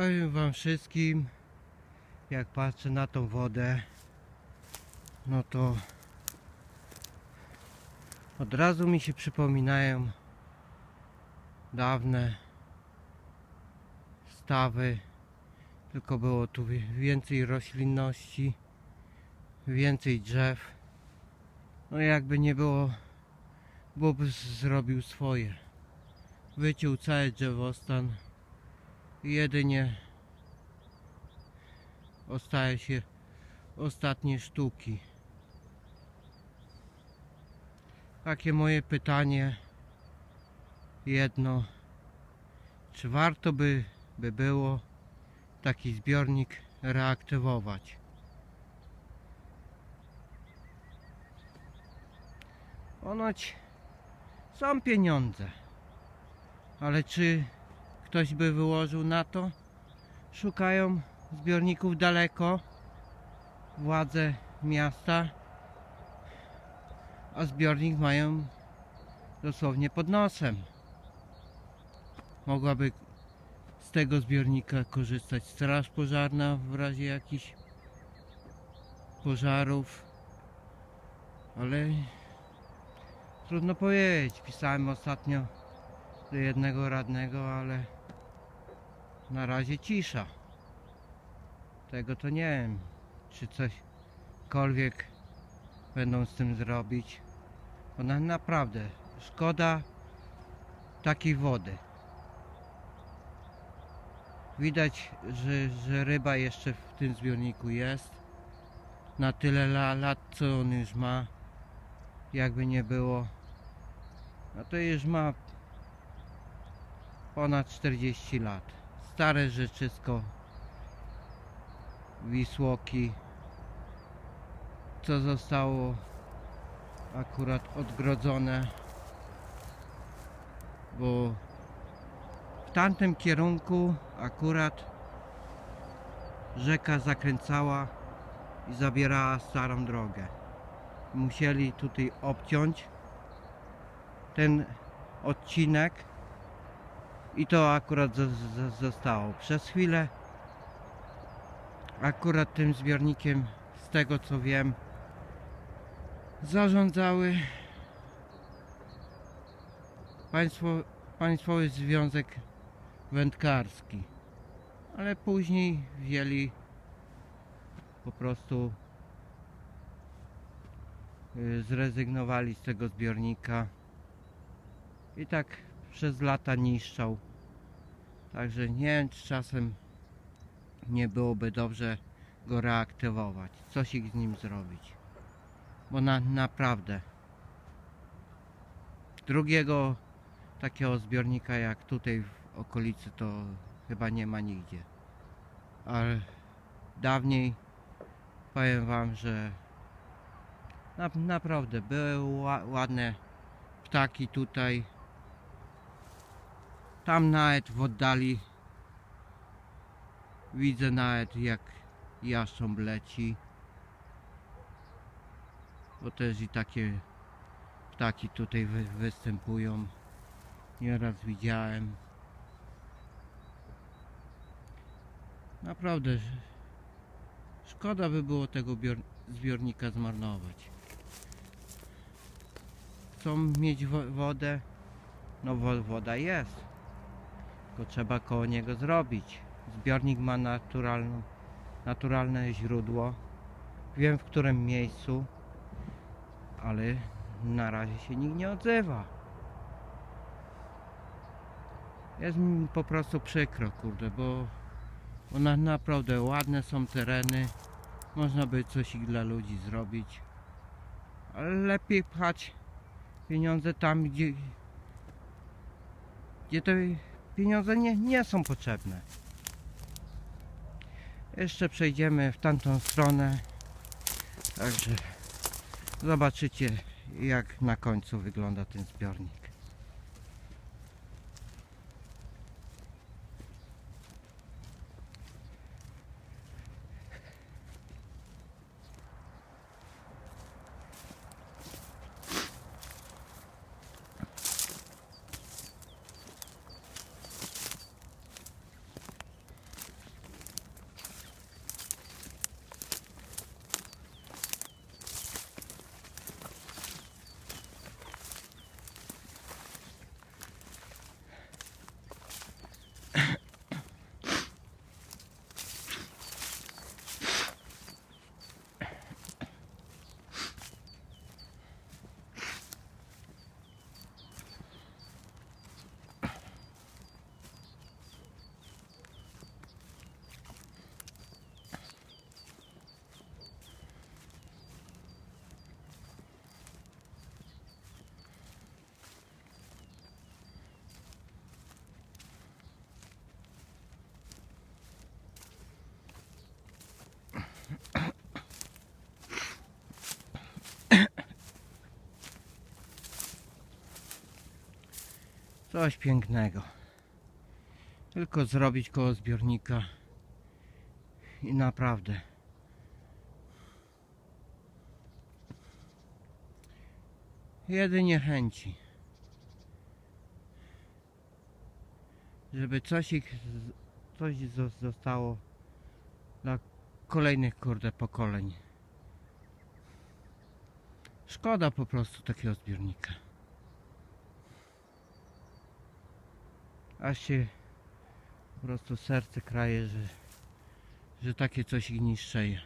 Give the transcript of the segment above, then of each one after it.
Powiem wam wszystkim, jak patrzę na tą wodę, no to od razu mi się przypominają dawne stawy, tylko było tu wi- więcej roślinności, więcej drzew. No jakby nie było, Bób zrobił swoje. Wyciął cały drzewostan jedynie ostaje się ostatnie sztuki. Takie moje pytanie jedno. Czy warto by, by było taki zbiornik reaktywować? Ponoć są pieniądze, ale czy ktoś by wyłożył na to? Szukają zbiorników daleko, władze miasta, a zbiornik mają dosłownie pod nosem. Mogłaby z tego zbiornika korzystać straż pożarna w razie jakichś pożarów, ale trudno powiedzieć. Pisałem ostatnio do jednego radnego, ale na razie cisza. Tego to nie wiem, czy cośkolwiek będą z tym zrobić. Bo na, naprawdę szkoda takiej wody. Widać, że, że ryba jeszcze w tym zbiorniku jest. Na tyle la, lat, co on już ma. Jakby nie było. No to już ma ponad 40 lat. Stare rzeczysko. Wisłoki. Co zostało akurat odgrodzone. Bo w tamtym kierunku akurat rzeka zakręcała i zabierała starą drogę. Musieli tutaj obciąć ten odcinek i to akurat zo- zo- zostało. Przez chwilę akurat tym zbiornikiem, z tego co wiem, zarządzały państwo, Państwowy Związek Wędkarski. Ale później wzięli po prostu y, zrezygnowali z tego zbiornika i tak przez lata niszczał. Także nie wiem, czy czasem nie byłoby dobrze go reaktywować. Coś z nim zrobić. Bo na, naprawdę drugiego takiego zbiornika jak tutaj w okolicy to chyba nie ma nigdzie. Ale dawniej powiem wam, że na, naprawdę były ła, ładne ptaki tutaj. Tam nawet w oddali widzę nawet jak jaszcząb leci. Bo też i takie ptaki tutaj wy, występują. Nieraz widziałem. Naprawdę sz- szkoda by było tego bior- zbiornika zmarnować. Chcą mieć wo- wodę? No wo- woda jest. Tylko trzeba koło niego zrobić. Zbiornik ma naturalną, naturalne źródło. Wiem w którym miejscu, ale na razie się nikt nie odzywa. Jest mi po prostu przykro, kurde, bo, bo na, naprawdę ładne są tereny. Można by coś dla ludzi zrobić. Ale lepiej pchać pieniądze tam, gdzie, gdzie te pieniądze nie, nie są potrzebne. Jeszcze przejdziemy w tamtą stronę. Także zobaczycie jak na końcu wygląda ten zbiornik. Coś pięknego. Tylko zrobić koło zbiornika i naprawdę. Jedynie chęci. Żeby coś ich, coś zo- zostało dla kolejnych kurde pokoleń. Szkoda po prostu takiego zbiornika. Aż się po prostu serce kraje, że, że takie coś ich niszczeje.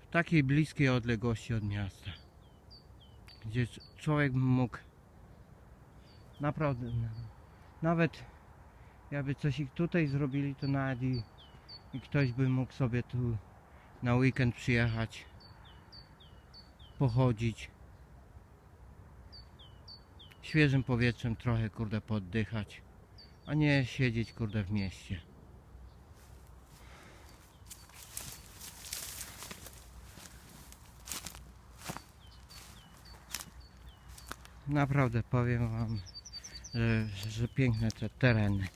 W takiej bliskiej odległości od miasta. Gdzie człowiek mógł naprawdę nawet jakby coś ich tutaj zrobili, to nawet i, i ktoś by mógł sobie tu na weekend przyjechać, pochodzić, świeżym powietrzem trochę kurde poddychać, a nie siedzieć kurde w mieście. Naprawdę powiem wam, że, że piękne te tereny.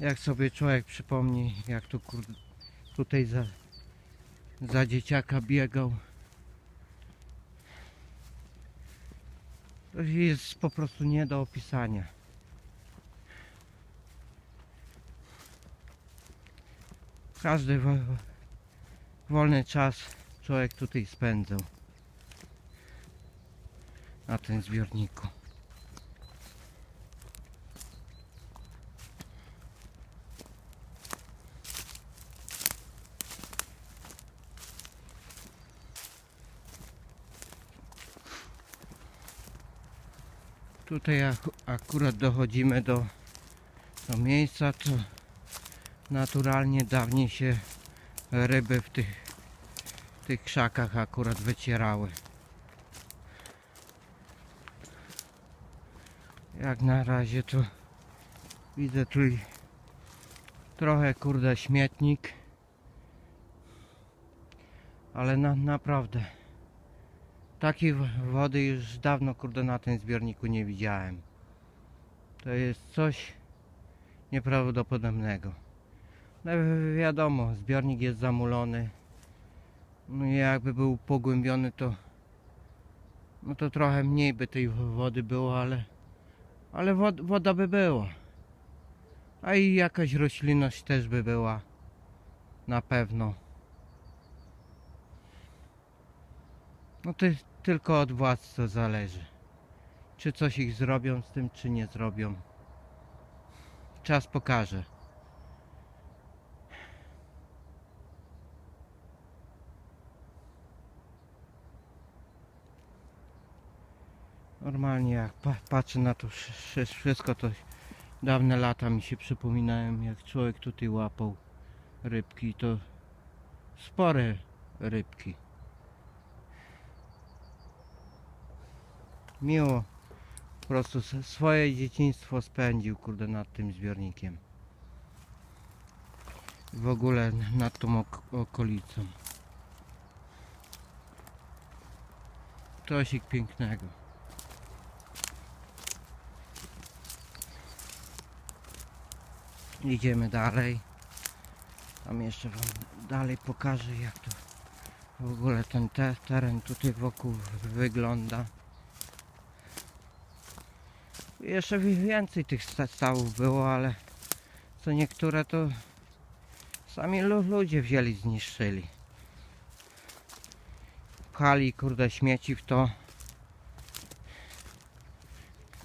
Jak sobie człowiek przypomni, jak tu kurde, tutaj za, za dzieciaka biegał. Jest po prostu nie do opisania. Każdy wo, wolny czas człowiek tutaj spędzał na tym zbiorniku. Tutaj ak- akurat dochodzimy do, do miejsca, to naturalnie dawniej się ryby w tych, w tych krzakach akurat wycierały. Jak na razie to widzę tu trochę kurde śmietnik. Ale na, naprawdę takiej wody już dawno kurde na tym zbiorniku nie widziałem. To jest coś nieprawdopodobnego. No wi- wiadomo, zbiornik jest zamulony. No jakby był pogłębiony to no to trochę mniej by tej wody było, ale ale wod, woda by była. A i jakaś roślinność też by była. Na pewno. No to tylko od władz to zależy. Czy coś ich zrobią z tym, czy nie zrobią. Czas pokaże. Normalnie jak pa patrzę na to wszy- wszy- wszystko, to dawne lata mi się przypominają, jak człowiek tutaj łapał rybki, to spore rybki. Miło po prostu swoje dzieciństwo spędził, kurde, nad tym zbiornikiem. W ogóle nad tą ok okolicą. Coś pięknego. Idziemy dalej. Tam jeszcze wam dalej pokażę jak to w ogóle ten te, teren tutaj wokół wygląda. Jeszcze wi- więcej tych sta- stałów było, ale co niektóre to sami lu- ludzie wzięli, zniszczyli. Pchali kurde śmieci w to.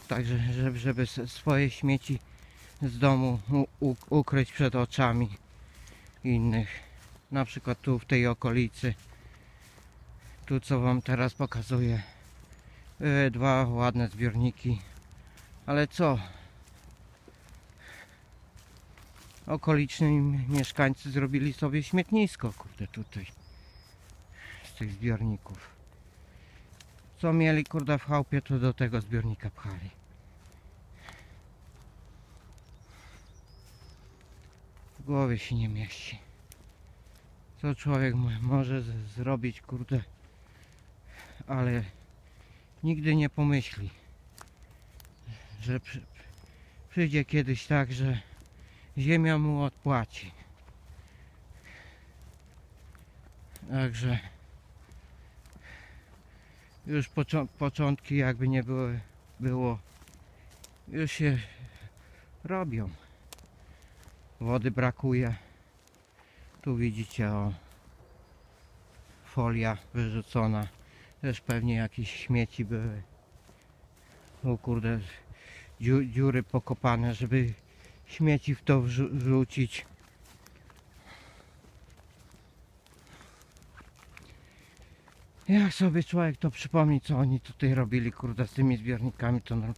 Także żeby, swoje śmieci z domu ukryć przed oczami innych. Na przykład tu w tej okolicy. Tu co wam teraz pokazuję. Były dwa ładne zbiorniki. Ale co? Okoliczni mieszkańcy zrobili sobie śmietnisko, kurde, tutaj. Z tych zbiorników. Co mieli, kurde, w chałupie, to do tego zbiornika pchali. W głowie się nie mieści. Co człowiek mo- może zrobić, kurde, ale nigdy nie pomyśli, że przy, przyjdzie kiedyś tak, że ziemia mu odpłaci. Także już począ- początki jakby nie były, było, już się robią. Wody brakuje. Tu widzicie o folia wyrzucona. Też pewnie jakieś śmieci były. O kurde, dziury pokopane, żeby śmieci w to wrzu- wrzucić. Jak sobie człowiek to przypomni, co oni tutaj robili, kurde, z tymi zbiornikami, to no,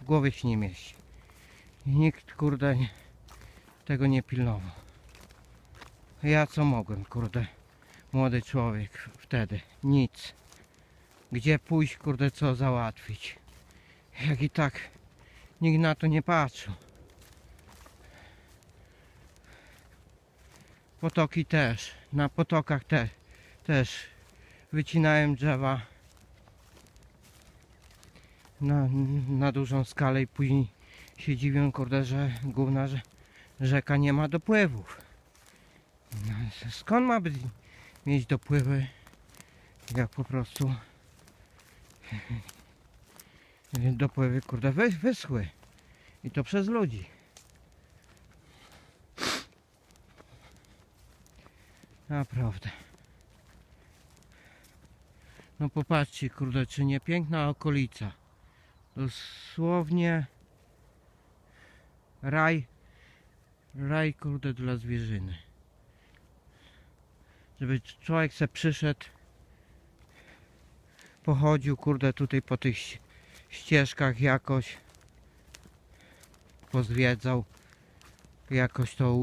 w głowie się nie mieści. I nikt, kurde, nie, tego nie pilnował. Ja co mogłem, kurde, młody człowiek wtedy, nic. Gdzie pójść, kurde, co załatwić. Jak i tak nikt na to nie patrzył. Potoki też, na potokach te, też wycinałem drzewa na, na dużą skalę i później się dziwię, kurde, że główna rzeka nie ma dopływów. No, skąd ma być, mieć dopływy, jak po prostu dopływy, kurde, wy, wyschły. I to przez ludzi. Naprawdę. No popatrzcie, kurde, czy nie piękna okolica. Dosłownie raj, raj, kurde, dla zwierzyny. Żeby człowiek se przyszedł, pochodził, kurde, tutaj po tych ścieżkach jakoś, pozwiedzał, jakoś to